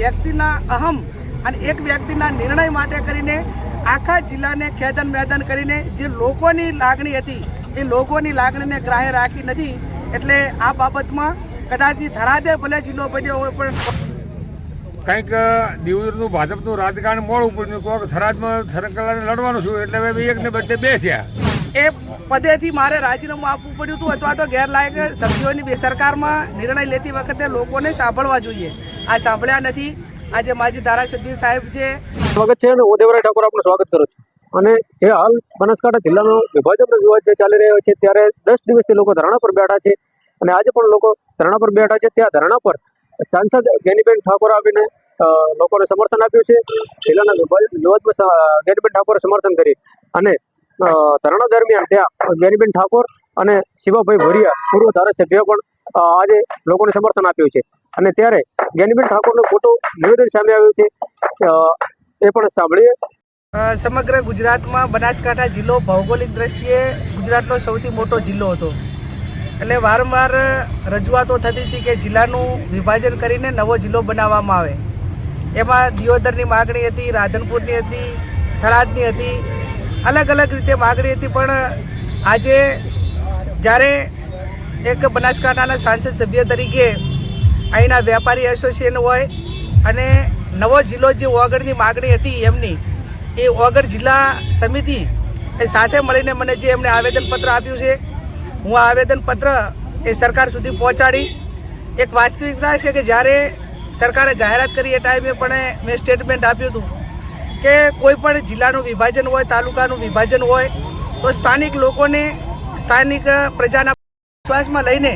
વ્યક્તિના અહમ અને એક વ્યક્તિના નિર્ણય માટે કરીને આખા જિલ્લાને ખેદન મેદન કરીને જે લોકોની લાગણી હતી એ લોકોની લાગણીને ગ્રાહ્ય રાખી નથી એટલે આ બાબતમાં કદાચ ધરાદે ભલે જિલ્લો બન્યો હોય પણ કંઈક દિવસનું ભાજપનું રાજકારણ મોડું પડ્યું કોક થરાદમાં સરકારને લડવાનું છું એટલે હવે એકને બદલે બે થયા એ પદેથી મારે રાજીનામું આપવું પડ્યું હતું અથવા તો ગેરલાયક સભ્યોની બે સરકારમાં નિર્ણય લેતી વખતે લોકોને સાંભળવા જોઈએ. આ સાંભળ્યા નથી. આજે માજી ધારાસભ્ય સાહેબ છે. સ્વાગત છે અને હું દેવરાય ઠાકોર આપનું સ્વાગત કરું છું. અને જે હાલ બનાસકાંઠા જિલ્લાનો વિભાજનનો વિવાદ જે ચાલી રહ્યો છે, ત્યારે દસ દિવસથી લોકો ધરણા પર બેઠા છે અને આજે પણ લોકો ધરણા પર બેઠા છે. ત્યાં ધરણા પર સાંસદ જ્ઞાનીબેન ઠાકોર આવીને લોકોને સમર્થન આપ્યું છે. જિલ્લાના વિવાદમાં જ્ઞાનીબેન ઠાકોરે સમર્થન કરી અને ધરણા દરમિયાન ત્યાં જ્ઞાનીબેન ઠાકોર અને શિવાભાઈ ભરિયા પૂર્વ ધારાસભ્ય પણ આજે લોકોને સમર્થન આપ્યું છે. અને ત્યારે જ્ઞાનીબેન ઠાકોરનું ખોટું નિવેદન સામે આવ્યું છે. એ પણ સાંભળીએ. સમગ્ર ગુજરાતમાં બનાસકાંઠા જિલ્લો ભૌગોલિક દ્રષ્ટિએ ગુજરાતનો સૌથી મોટો જિલ્લો હતો. એટલે વારંવાર રજૂઆતો થતી હતી કે જિલ્લાનું વિભાજન કરીને નવો જિલ્લો બનાવવામાં આવે. એમાં દિયોદરની માગણી હતી, રાધનપુરની હતી, થરાદની હતી. અલગ અલગ રીતે માગણી હતી, પણ આજે જ્યારે એક બનાસકાંઠાના સાંસદ સભ્ય તરીકે અહીંના વેપારી એસોસિએશન હોય અને નવો જિલ્લો જે ઓગળની માગણી હતી એમની, એ ઓગળ જિલ્લા સમિતિ એ સાથે મળીને મને જે એમણે આવેદનપત્ર આપ્યું છે, હું આ આવેદનપત્ર એ સરકાર સુધી પહોંચાડીશ. એક વાસ્તવિકતા છે કે જ્યારે સરકારે જાહેરાત કરી એ ટાઈમે પણ મેં સ્ટેટમેન્ટ આપ્યું હતું કે કોઈ પણ જિલ્લાનું વિભાજન હોય, તાલુકાનું વિભાજન હોય, તો સ્થાનિક લોકોને સ્થાનિક પ્રજાના વિશ્વાસમાં લઈને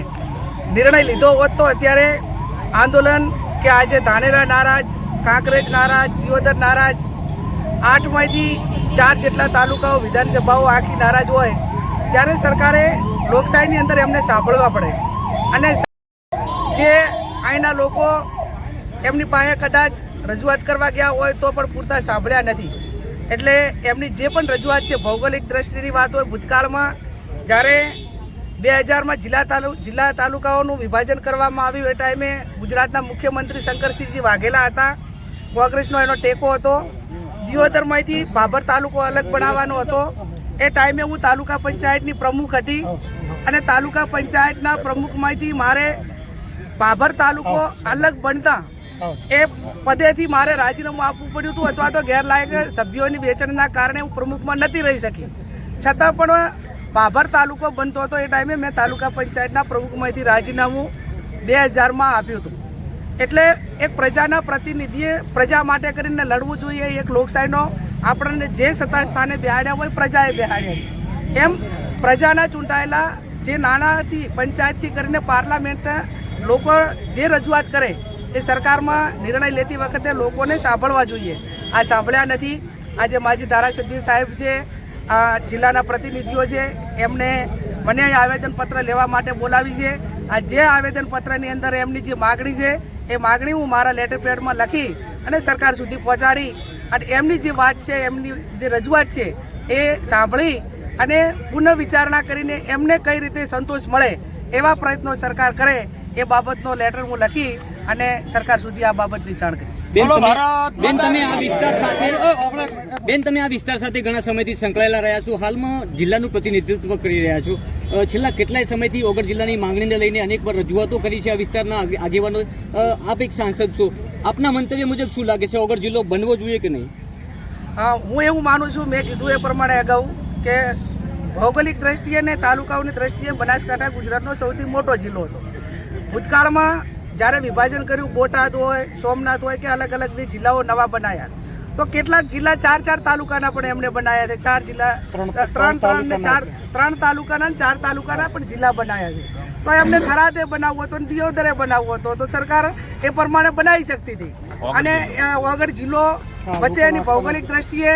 નિર્ણય લીધો હોત તો અત્યારે આંદોલન કે આજે ધાનેરા નારાજ, કાંકરેજ નારાજ દિયોદર નારાજ, આઠમાંથી ચાર જેટલા તાલુકાઓ વિધાનસભાઓ આખી નારાજ હોય, ત્યારે સરકારે લોકશાહીની અંદર એમને સાંભળવા પડે. અને જે અહીંના લોકો એમની પાસે કદાચ રજૂઆત કરવા ગયા હોય તો પણ પૂરતા સાંભળ્યા નથી. એટલે એમની જે પણ રજૂઆત છે, ભૌગોલિક દ્રષ્ટિની વાત હોય, ભૂતકાળમાં જ્યારે બે હજારમાં જિલ્લા તાલુ, જિલ્લા તાલુકાઓનું વિભાજન કરવામાં આવ્યું. એ ટાઈમે ગુજરાતના મુખ્યમંત્રી શંકરસિંહજી વાઘેલા હતા. કોંગ્રેસનો એનો ટેકો હતો. દિયોદરમાંથી બાબર તાલુકો અલગ બનાવવાનો હતો. એ ટાઈમે હું તાલુકા પંચાયતની પ્રમુખ હતી અને તાલુકા પંચાયતના પ્રમુખમાંથી મારે બાબર તાલુકો અલગ બનતા એ પદેથી મારે રાજીનામું આપવું પડ્યું હતું અથવા તો ગેરલાયક સભ્યોની વેચણના કારણે હું પ્રમુખમાં નથી રહી શકી. છતાં પણ બાબર તાલુકો બનતો હતો એ ટાઈમે મેં તાલુકા પંચાયતના પ્રમુખમાંથી રાજીનામું બે હજારમાં આપ્યું હતું. એટલે એક પ્રજાના પ્રતિનિધિએ પ્રજા માટે કરીને લડવું જોઈએ એક લોકશાહીનો. આપણને જે સત્તા સ્થાને બેહાડ્યા હોય પ્રજાએ બેહાડ્યા એમ પ્રજાના ચૂંટાયેલા જે નાનાથી પંચાયતથી કરીને પાર્લામેન્ટ લોકો જે રજૂઆત કરે એ સરકારમાં નિર્ણય લેતી વખતે લોકોને સાંભળવા જોઈએ. આ સાંભળ્યા નથી. આજે માજી ધારાસભ્ય સાહેબ છે આ જિલ્લાના પ્રતિનિધિઓ છે, એમને મને આવેદનપત્ર લેવા માટે બોલાવી છે. આ જે આવેદનપત્રની અંદર એમની જે માગણી છે, એ માગણી હું મારા લેટર પેડમાં લખી અને સરકાર સુધી પહોંચાડી અને એમની જે વાત છે, એમની જે રજૂઆત છે, એ સાંભળી અને પુનઃવિચારણા કરીને એમને કઈ રીતે સંતોષ મળે એવા પ્રયત્નો સરકાર કરે એ બાબતનો લેટર હું લખી અને સરકાર સુધી આ બાબતની જાણ કરીશ. બેન તમે- બેન તમે આ વિસ્તાર સાથે બેન તમે આ વિસ્તાર સાથે ઘણા સમયથી સંકળાયેલા રહ્યા છો. હાલમાં જિલ્લાનું પ્રતિનિધિત્વ કરી રહ્યા છો. છેલ્લા કેટલાય સમયથી ઓગળ જિલ્લાની માંગણીને લઈને અનેકવાર રજૂઆતો કરી છે આ વિસ્તારના આગે- આગેવાનો. આપ એક સાંસદ છો. આપના મંતવ્ય મુજબ શું લાગે છે? ઓગળ જિલ્લો બનવો જોઈએ કે નહીં? હા હું એવું માનું છું મેં કીધું એ પ્રમાણે અગાઉ કે ભૌગોલિક દ્રષ્ટિએ અને તાલુકાઓની દ્રષ્ટિએ બનાસકાંઠા ગુજરાતનો સૌથી મોટો જિલ્લો હતો. ભૂતકાળમાં જ્યારે વિભાજન કર્યું બોટાદ હોય સોમનાથ હોય કે અલગ અલગ જે જિલ્લાઓ નવા બનાયા. તો કેટલાક જિલ્લા ચાર ચાર તાલુકાના પણ એમને બનાવ્યા છે. ચાર જિલ્લા ત્રણ ત્રણ ને ચાર ત્રણ તાલુકાના ને ચાર તાલુકાના પણ જિલ્લા બનાવ્યા છે. તો એમને થરાદે બનાવવો હતો ને દિયોદરે બનાવવો હતો. તો સરકાર એ પ્રમાણે બનાવી શકતી હતી. અને વગર જિલ્લો વચ્ચે એની ભૌગોલિક દ્રષ્ટિએ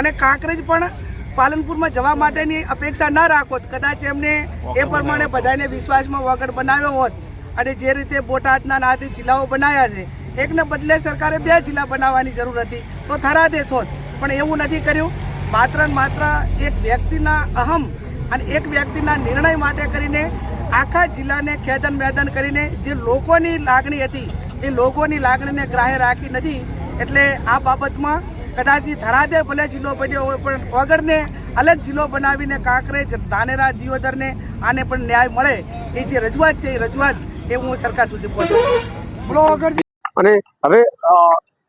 અને કાંકરેજ પણ પાલનપુરમાં જવા માટેની અપેક્ષા ન રાખો. કદાચ એમને એ પ્રમાણે બધાને વિશ્વાસમાં વગર બનાવ્યો હોત. અને જે રીતે બોટાદના નાથી જિલ્લાઓ બનાવ્યા છે, એકને બદલે સરકારે બે જિલ્લા બનાવવાની જરૂર હતી. તો થરાદે થોત. પણ એવું નથી કર્યું. માત્ર ને માત્ર એક વ્યક્તિના અહમ અને એક વ્યક્તિના નિર્ણય માટે કરીને આખા જિલ્લાને ખેદન મેદન કરીને જે લોકોની લાગણી હતી, એ લોકોની લાગણીને ગ્રાહ્ય રાખી નથી. એટલે આ બાબતમાં કદાચ થરાદે ભલે જિલ્લો બન્યો હોય, પણ વગરને અલગ જિલ્લો બનાવીને કાંકરેજ, ધાનેરા, દિયોદરને આને પણ ન્યાય મળે. એ જે રજૂઆત છે, એ રજૂઆત એ હું સરકાર સુધી પહોંચાડું અને હવે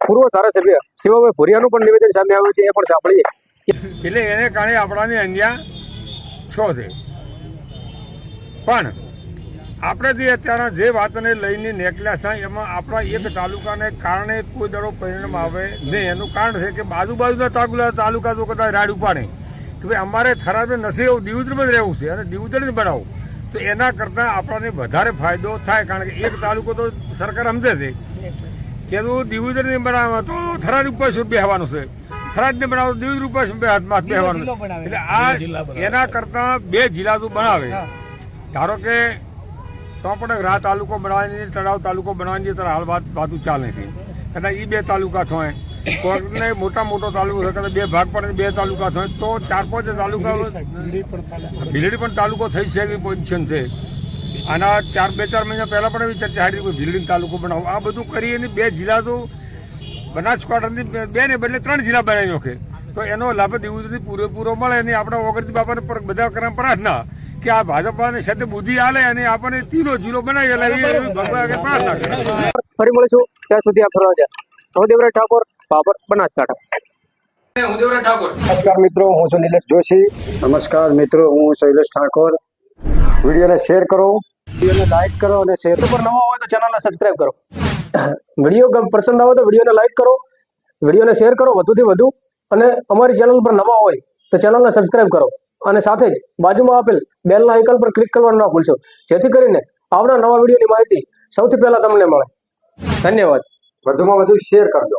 પૂર્વ ધારાસભ્ય શિવાભાઈ ભુરિયાનું પણ નિવેદન સામે આવ્યું છે એ પણ સાંભળીએ. એટલે એને કારણે આપણાની અંજ્યા છો છે. પણ આપણે જે અત્યારે જે વાતને લઈને નીકળ્યા છે એમાં આપણા એક તાલુકાને કારણે કોઈ દડો પરિણામ આવે નહીં. એનું કારણ છે કે બાજુ બાજુના તાલુકા તાલુકા તો કદાચ રાડ ઉપાડે. કે ભાઈ અમારે થરાદ નથી એવું દિવદરમાં જ રહેવું છે અને દિવદર જ બનાવવું. તો એના કરતાં આપણને વધારે ફાયદો થાય કારણ કે એક તાલુકો તો સરકાર સમજે છે. કે તું દિવદર ને બનાવે તો થરાદ ઉપર શું બેહવાનું છે? થરાદ ને બનાવો ડિવિઝન ઉપર શું હાથમાં બેહવાનું. એટલે આ એના કરતાં બે જિલ્લા તું બનાવે. ધારો કે તો પણ રા તાલુકો બનાવવાની તળાવ તાલુકો બનાવવાની ત્યારે હાલ વાત વાતું ચાલે છે. કદાચ એ બે તાલુકા થાય કોર્ટને મોટા મોટો તાલુકો છે કદાચ બે ભાગ પણ બે તાલુકા થાય તો ચાર પાંચ તાલુકા ભીલડી પણ તાલુકો થઈ છે એવી પોઝિશન છે. આના ચાર બે ચાર મહિના પહેલાં પણ એવી ચર્ચા હતી કે ભીલડી તાલુકો બનાવો. આ બધું કરી અને બે જિલ્લા તો બનાસકાંઠાની બે- બે ને બદલે ત્રણ જિલ્લા બનાવી નાખે. તો એનો લાભ દિવસથી પૂરેપૂરો મળે અને આપણા ઓગણતી બાપાને પર બધા કરવા પ્રાર્થના કે આ ભાજપાને સાથે બુદ્ધિ આલે અને આપણને તીરો જીલો બનાવી ભગવાન પ્રાર્થના કરે. ફરી મળીશું ત્યાં સુધી આ ફરવા જાય ઠાકોર બાબર બનાસકાંઠા. નમસ્કાર મિત્રો હું છું નિલેશ જોશી. નમસ્કાર મિત્રો હું શૈલેષ ઠાકોર. વિડીયોને શેર કરો. વિડીયોને લાઈક કરો અને શેર પર નવા હોય તો ચેનલને સબસ્ક્રાઇબ કરો. વીડિયો ગમ- પસંદ આવે તો વિડીયોને લાઈક કરો. વિડીયોને શેર કરો વધુથી વધુ. અને અમારી ચેનલ પર નવા હોય તો ચેનલને સબસ્ક્રાઇબ કરો. અને સાથે જ બાજુમાં આપેલ બેલના આઇકન પર ક્લિક કરવાનું ના ભૂલશો. જેથી કરીને આવનાર નવા વિડીયોની માહિતી સૌથી પહેલા તમને મળે. ધન્યવાદ. વધુમાં વધુ શેર કરજો.